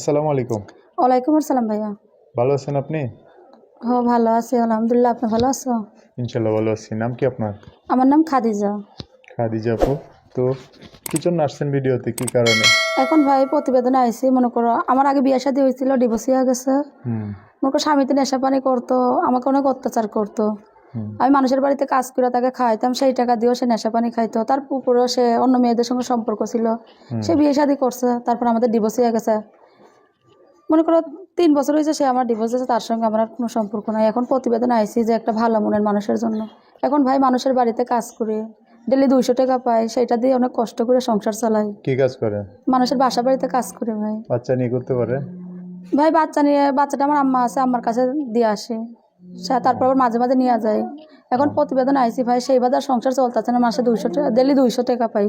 আসসালামু আলাইকুম। ওয়ালাইকুম আসসালাম ভাইয়া। ভালো আছেন আপনি? ভালো আছি আলহামদুলিল্লাহ আপনি ভালো আছো? ইনশাল্লাহ ভালো আছি। নাম কি আপনার? আমার নাম খাদিজা। খাদিজা আপু। তো কি জন্য আসছেন ভিডিওতে? কি কারণে? এখন ভাই প্রতিবেদনে আইছি মনে করো আমার আগে বিয়ে শাদী হয়েছিল ডিভোর্স হয়ে গেছে। মনে করো স্বামীতে নেশা পানি করতো আমাকে অনেক অত্যাচার করতো। আমি মানুষের বাড়িতে কাজ করে তাকে খাইতাম সেই টাকা দিয়েও সে নেশা পানি খাইতো। তার উপরেও সে অন্য মেয়েদের সঙ্গে সম্পর্ক ছিল। সে বিয়ে শাদী করছে তারপর আমাদের ডিভোর্স হয়ে গেছে। মনে করো তিন বছর হয়েছে সে আমার ডিভোর্স হয়েছে তার সঙ্গে আমার আর কোনো সম্পর্ক নাই। এখন প্রতিবেদন আইছি যে একটা ভালো মনের মানুষের জন্য। এখন ভাই মানুষের বাড়িতে কাজ করে ডেলি দুইশো টাকা পায় সেটা দিয়ে অনেক কষ্ট করে সংসার চালাই কি কাজ করেন মানুষের বাসা বাড়িতে কাজ করে ভাই। বাচ্চা নিয়ে করতে পারে? ভাই বাচ্চা নিয়ে বাচ্চাটা আমার আম্মা আছে আম্মার কাছে দিয়ে আসে। সে তারপর আবার মাঝে মাঝে নিয়ে যায়। এখন প্রতিবেদন আইসি ভাই সেই বাজার সংসার চলতেছে না মাসে দুইশো টাকা ডেলি দুইশো টাকা পাই।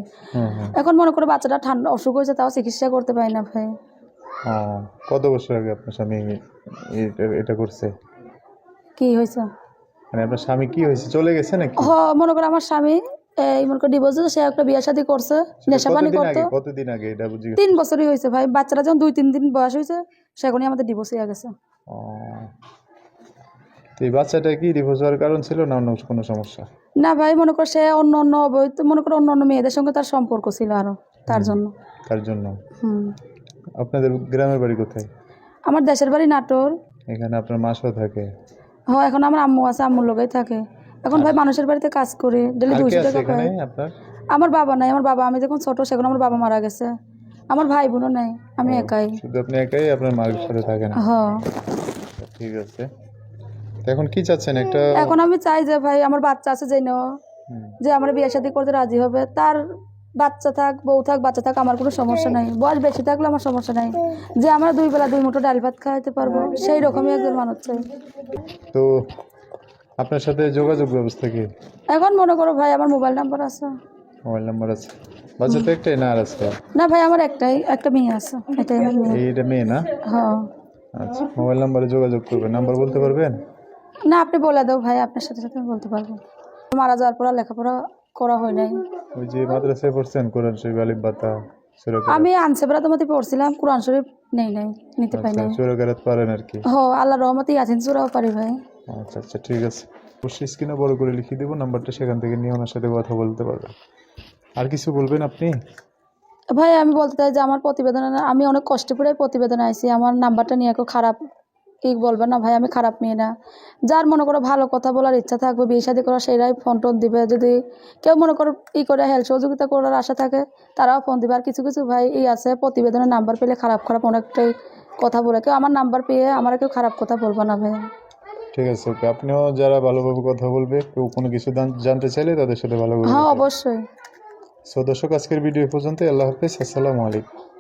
এখন মনে করো বাচ্চাটা ঠান্ডা অসুখ হয়েছে তাও চিকিৎসা করতে পারি না ভাই। কত বছর আগে আপনার স্বামী এটা- করছে? কি হয়েছে? মানে আপনার স্বামী কি হয়েছে? চলে গেছে নাকি? হ মনে করো আমার স্বামী এই মনে করো ডিভোর্স সে একটা বিয়ে শাদী করছে নেশা পানি কতদিন করতো। কতদিন আগে? এটা বুঝি তিন বছরই হয়েছে ভাই বাচ্চারা যখন দুই তিন দিন বয়স হয়েছে সেখানেই আমাদের ডিভোর্স হয়ে গেছে। তো এই বাচ্চাটা কি ডিভোর্স হওয়ার কারণ ছিল না অন্য কোনো সমস্যা? না ভাই মনে করো সে অন্য অন্য অবৈধ মনে করো অন্য অন্য মেয়েদের সঙ্গে তার সম্পর্ক ছিল আরও তার জন্য। তার জন্য। হুম। আপনাদের গ্রামের বাড়ি কোথায়? আমার দেশের বাড়ি নাটোর। এখানে আপনার মাসও থাকে। হ এখন আমার আম্মু আছে আম্মুর লোকেই থাকে। এখন ভাই মানুষের বাড়িতে কাজ করে ডেলি আছে টাকা পাই আপনার? আমার বাবা নাই আমার বাবা আমি যখন ছোট সেখন আমার বাবা মারা গেছে। আমার ভাই বোনও নাই আমি একাই। শুধু আপনি একাই আপনার মার সাথে থাকেন? হ ঠিক আছে। এখন কি চাচ্ছেন? একটা এখন আমি চাই যে ভাই আমার বাচ্চা আছে যেন যে আমার বিয়ে শাদী করতে রাজি হবে তার বাচ্চা থাক বউ থাক বাচ্চা থাক আমার কোনো সমস্যা নাই। বয়স বেশি থাকলে আমার সমস্যা নাই। যে আমরা দুই বেলা দুই মুঠো ডাল ভাত খাওয়াতে পারব সেই রকমই একজন মানুষ চাই। তো আপনার সাথে যোগাযোগ ব্যবস্থা কি? এখন মনে করো ভাই আমার মোবাইল নাম্বার আছে। মোবাইল নাম্বার আছে। বাচ্চা তো একটাই না আর আছে? না ভাই আমার একটাই একটা মেয়ে আছে এটাই আমার মেয়ে। এইটা মেয়ে না? হ্যাঁ। আচ্ছা মোবাইল নাম্বারে যোগাযোগ করবেন। নাম্বার বলতে পারবেন? না আপনি বলে দাও ভাই আপনার সাথে সাথে বলতে পারব। মারা যাওয়ার পর লেখাপড়া করা হয় নাই। ওই যে মাদ্রাসায় পড়ছেন কোরআন শরীফ আলিফ বাতা আমি আনসেবরা তোমাতে পড়ছিলাম কোরআন শরীফ নেই নাই নিতে পাই নাই। সুরকারাত পারেন আর কি। হ আল্লাহ রহমতে ইয়াসিন সুরাও পারি ভাই। আচ্ছা আচ্ছা ঠিক আছে। অবশ্যই স্ক্রিনে বড় করে লিখে দেবো নাম্বারটা সেখান থেকে নিয়ে ওনার সাথে কথা বলতে পারবেন আর কিছু বলবেন আপনি? ভাই আমি বলতে চাই যে আমার প্রতিবেদন আমি অনেক কষ্ট করে প্রতিবেদন আইছি আমার নাম্বারটা নিয়ে কেউ খারাপ কি বলবেন না ভাই আমি খারাপ মেয়ে না। যার মনে করো ভালো কথা বলার ইচ্ছা থাকবে বিয়ে শাদী করা সেরাই ফোন টোন দিবে। যদি কেউ মনে করো ই করে হেল্প সহযোগিতা করার আশা থাকে তারাও ফোন দিবে। আর কিছু কিছু ভাই এই আছে প্রতিবেদনের নাম্বার পেলে খারাপ খারাপ অনেকটাই কথা বলে। কেউ আমার নাম্বার পেয়ে আমার কেউ খারাপ কথা বলব না ভাই। ঠিক আছে ওকে। আপনিও যারা ভালোভাবে কথা বলবে কেউ কোনো কিছু জানতে চাইলে তাদের সাথে ভালোভাবে হ্যাঁ অবশ্যই। সো দর্শক আজকের ভিডিও পর্যন্ত আল্লাহ হাফিজ আসসালামু আলাইকুম।